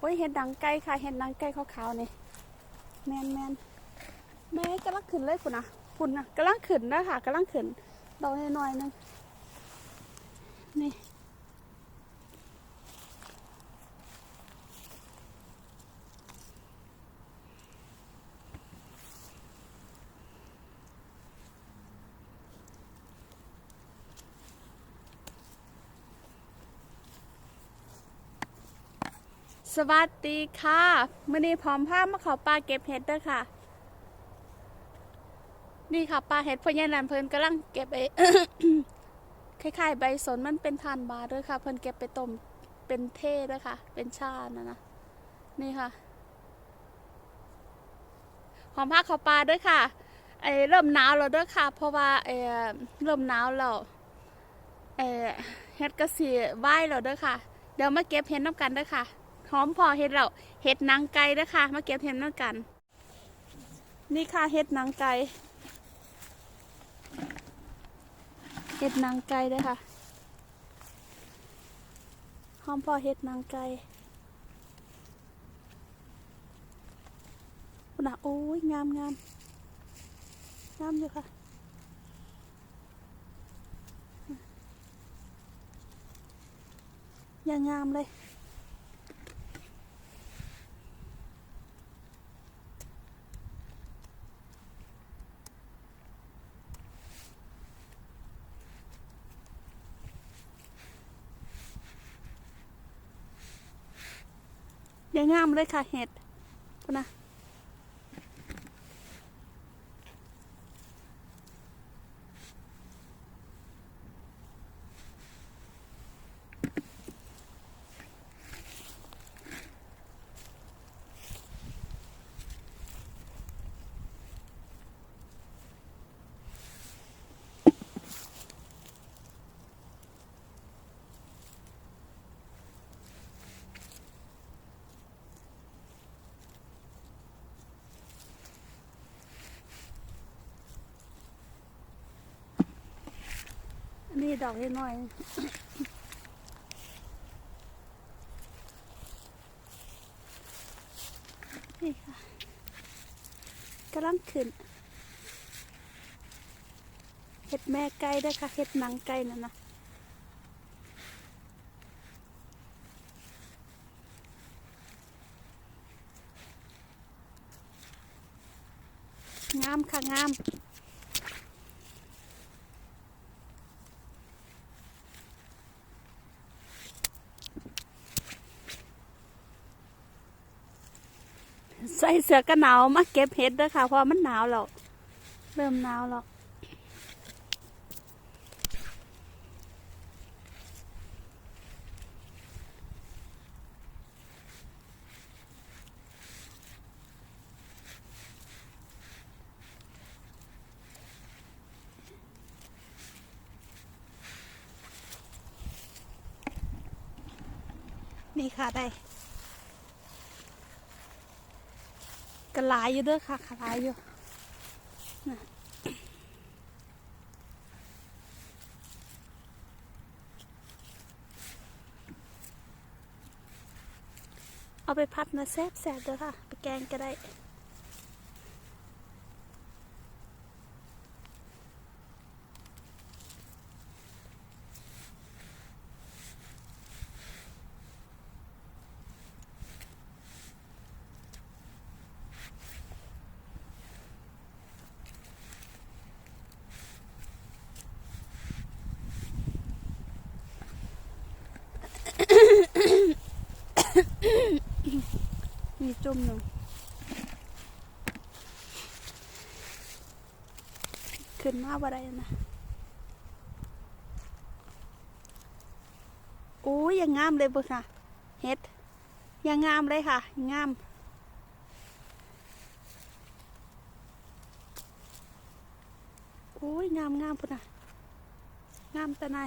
โอ้ยเห็ดดังไก่ค่ะ เห็ดดังไก่ขาวๆนี่แมนแมนแม่กำลังขึ้นเลยคุณนะคุณนะกำลังขึ้นนะค่ะกำลังขึ้นดอกน้อยๆนึงนี่ สวัสดีค่ะมื่อนี้พร้อมภาพมาเขาปลาเก็บเห็ดเด้อค่ะ นี่ค่ะปลาเห็ดพญานันเพิ่นกำลังเก็บไอ้คล้ายๆใบสนมันเป็นทานบาด้วยค่ะ เพิ่นเก็บไปต้มเป็นเท่ด้วยค่ะ เป็นชานะนะนี่ค่ะหอมผักเขาปลาด้วยค่ะไอเริ่มหนาวแล้วด้วยค่ะ เพราะว่าไอเริ่มหนาวแล้วไอเห็ดกระสีไหวแล้วด้วยค่ะ เดี๋ยวมาเก็บเห็ดน้ำกันด้วยค่ะ หอมพอเห็ดแล้วเห็ดนางไก่ด้วยค่ะ มาเก็บเห็ดน้ำกัน นี่ค่ะเห็ดนางไก่เห็ดนางไก่เด้วยค่ะหอมพอเห็ดนางไก่คุณน่ะโอ้ยงามงามงามอยู่ค่ะย่างงามเลยางงามเลยค่ะเห็ดคุนะ อันนี้ดอกเล็กน้อยนี่ค่ะกำลังขึ้นเห็ดแม่ไก่ด้วยค่ะเห็ดนังไก่นั่นนะงามค่ะงาม ใส่เสื้อกันหนาวมาเก็บเห็ดด้วยค่ะ เพราะมันหนาวแล้ว เริ่มหนาวแล้วนี่ค่ะได้ กระลายอยู่เด้วยค่ะกระลายอยู่เอาไปพัดนะแซ่บแซ่บเด้อค่ะ ไปแกงก็ได้ มี จุ่มหนึ่งขึ้นมาบ่ได้นะโอ้ยยังงามเลยบุค่ะเฮ็ดยังงามเลยค่ะ งามโอ้ยงามงามพุ่นน่ะงามแต่ไหน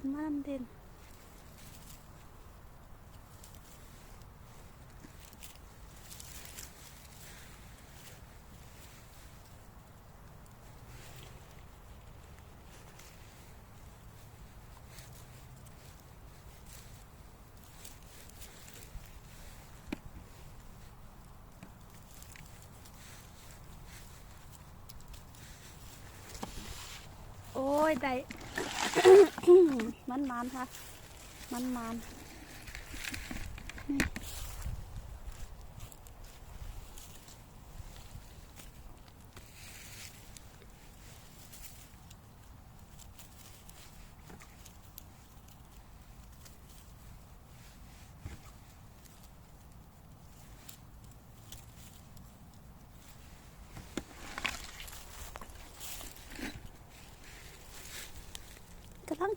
끝났는데 Ôi, tại มันมันค่ะ มันมันนี่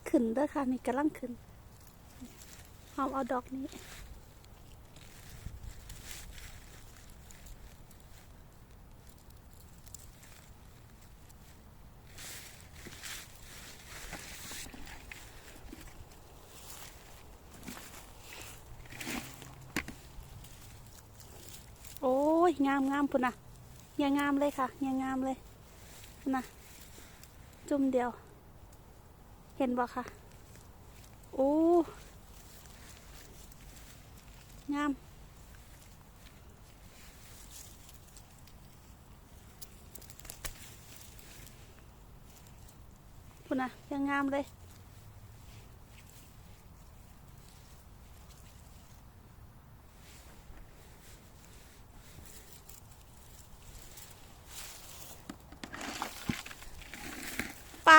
ขึ้นเด้อค่ะ นี่กำลังขึ้นหอมเอาดอกนี้โอ้ย งามงามพุ่นนะยังงามเลยค่ะยังงามเลยนะจุ่มเดียว เห็นบ่ค่ะโอ้งามพุ่นนะยังงามเลย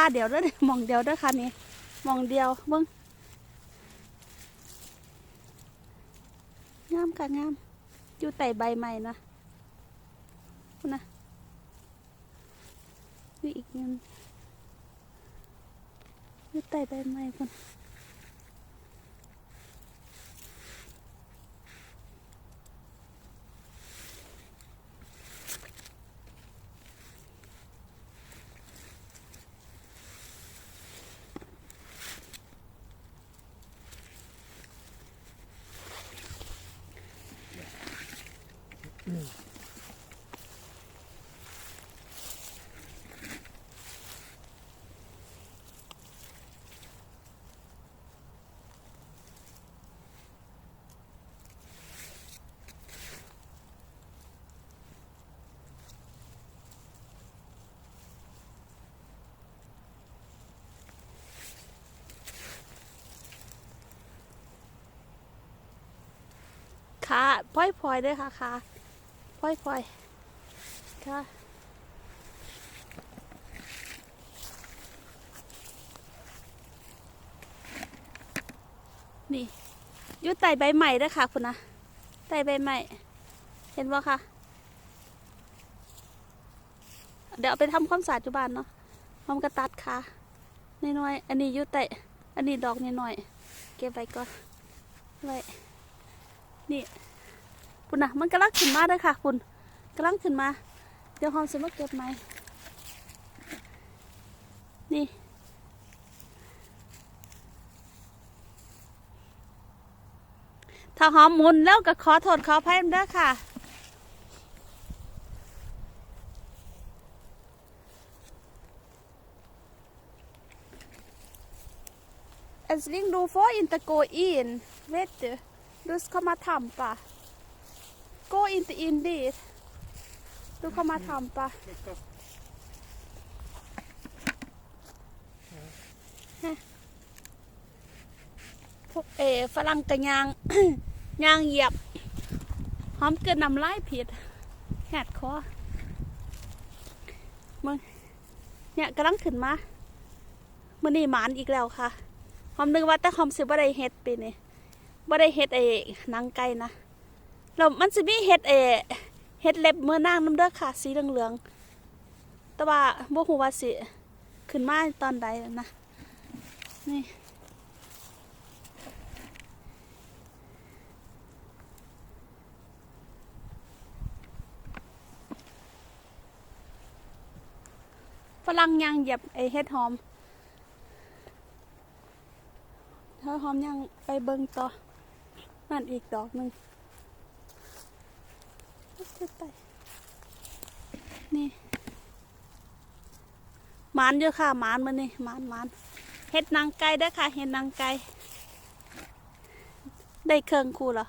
าเดี๋ยวเด้อมองเดียวเด้อค่ะนี่มองเดียวเบิ้งงามค่ะงาม อยู่ใต่ใบใหม่นะนะนี่อีกนึงอยู่ใต่ใบใหม่คุณ ค่ะพลอยพลอยด้วยค่ะค่ะพลอยพลอยๆค่ะนี่อยู่ใต้ใบใหม่ด้วยค่ะคุณนะใต้ใบใหม่ เห็นบ่คะเดี๋ยวไปทำความสะอาดจุบานเนาะพร้อมกระตัดค่ะน้อยๆอันนี้อยู่ใต้อันนี้ดอกน้อยๆเก็บไว้ก่อนไว้ นี่คุณนะมันกำลังขึ้นมาเด้วยค่ะคุณกำลังขึ้นมา เดี๋ยวหอมจะมาเก็บไหมนี่ถ้าหอมมุนแล้วก็ขอโทษขออภัยด้อค่ะ Es liegt du vor inte gå in, vet du. Du ska komma tampa. Gå inte in dit. Du kommer tampa. Hä? พวกเอฝรั่งกระยางยางเหยียบ หอมเกินนำไลายผิดแหดคอมึงเนี่ยกำลังขึ้นมามื่อนี้หมานอีกแล้วค่ะหอมนึกว่าแต่หอมสิบ่ได้เฮ็ดปีนี้ บ่ได้เฮ็ดเอหนังไก่นะแล้วมันสิมีเฮ็ดเอเฮ็ดเล็บมือนางน้ำเด้อค่ะ สีเหลืองๆแต่ว่าบ่ฮู้ว่าสิขึ้นมาตอนใดนะนี่ฝรั่งยังเหยียบไอเฮ็ดหอมเธอหอมยังไปเบิ่งต่อ นั่นอีกดอกหนึ่งนไปนี่หมานเยอะค่ะหมานมานี่หมานหมานเฮ็ดนางไก่เด้ค่ะเฮ็ดนางไก่ได้เครื่องคู่เหรอ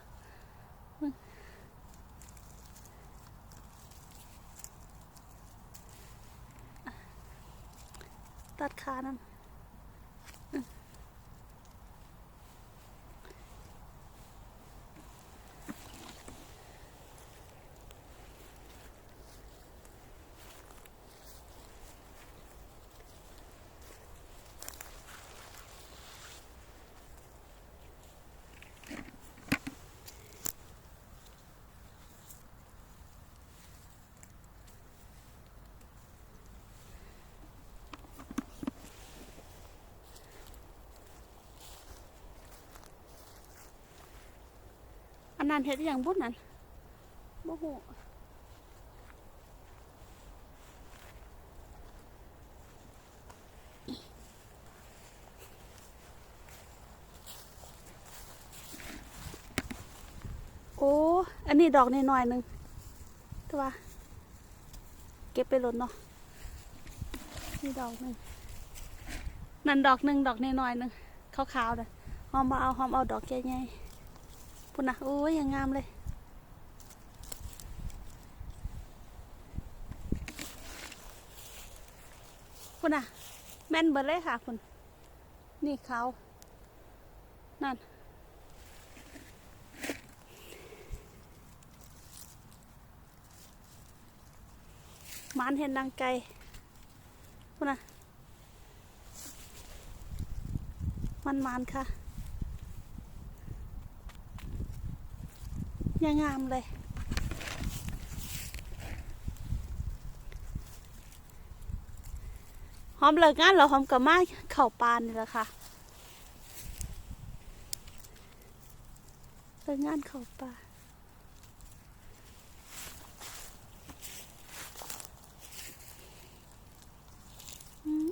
ตัดขานั่น นั้นเฮ็ดอย่างบุญนั้นบ่ฮู้โอ้ อันนี้ดอกน้อยๆหนึงตัวเก็บไปลดเนาะนี่ดอกหนึ่งนั่นดอกหนึ่งดอกน้อยๆหนึงขาวๆเลยหอมมาเอาหอมเอาดอกใหญ่ๆ พุ่นนะโอ้ยยังงามเลยคุณอะแม่นเบิดเลยค่ะคุณนี่เขา นั่นมานเห็นดังไกลคุณอะมันมานค่ะ ยังงามเลย หอมเลิกงานแล้วหอมกับมาเข่าปานนี่แหละค่ะเลิกงานเข่าปลาม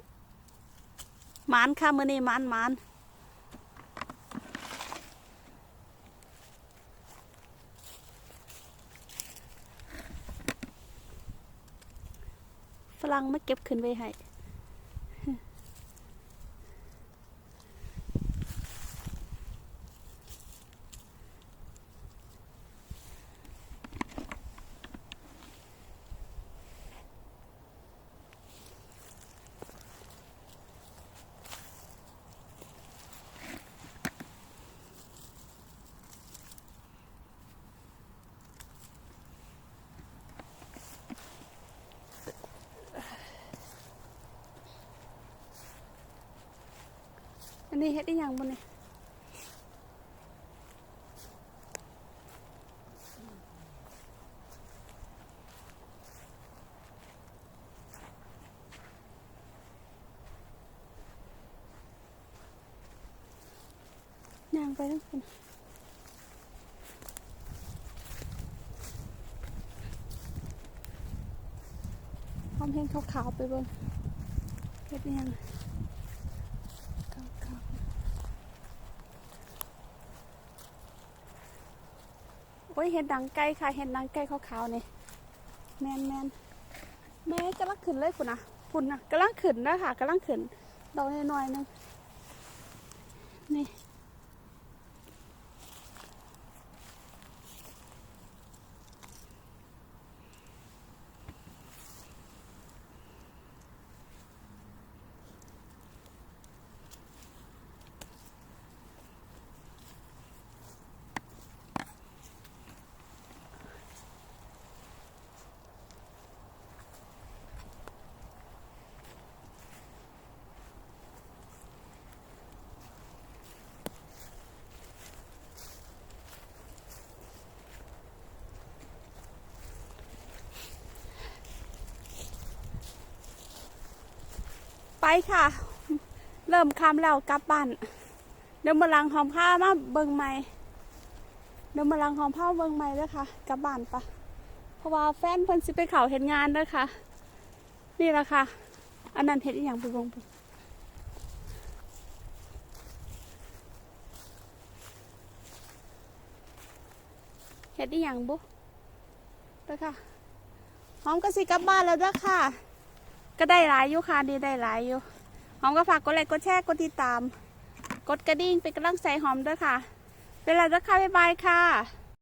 หมานค่ะมือนี้มานมาน ฝรั่งมาเก็บขึ้นไว้ให้ นนี้เฮ็ดได้ยังบ่เนี่ยย่างไปทั้งคนพร้อมเห็นขาวๆไปบิ่เฮ็ดได้ยังขาวๆ โอ้ยเห็ดดังไก่ค่ะเห็ดดังไก่ขาวๆนี่แมนแมนแม่กำลังขึ้นเลยคุณนะคุณนะกำลังขึ้นนะค่ะกำลังขึ้นดอกน้อยๆนึงนี่ ค่ะ เริ่มคำแล้วกลับบ้านเดี๋ยวมาลังหอมผ้ามาเบิ่งใหม่เดี๋ยวมาลังหอมผ้าเบิ่งใหม่เลยค่ะกลับบ้านปะเพราะว่าแฟนเพิ่นสิไปเขาเห็นงานด้อค่ะ นี่แหละค่ะ อันนั้นเห็ดอย่างไปเบิ่งเพิ่นเห็ดอีหยังบุเด้อค่ะ หอมก็สิกลับบ้านแล้วด้อค่ะ ก็ได้หลายอยู่ค่ะดีได้หลายอยู่หอมก็ฝากกดไลค์กดแชร์กดติดตาม กดกระดิ่งเป็นกำลังใจหอมด้วยค่ะ เป็นไรด้วค่ะบ๊ายบายค่ะ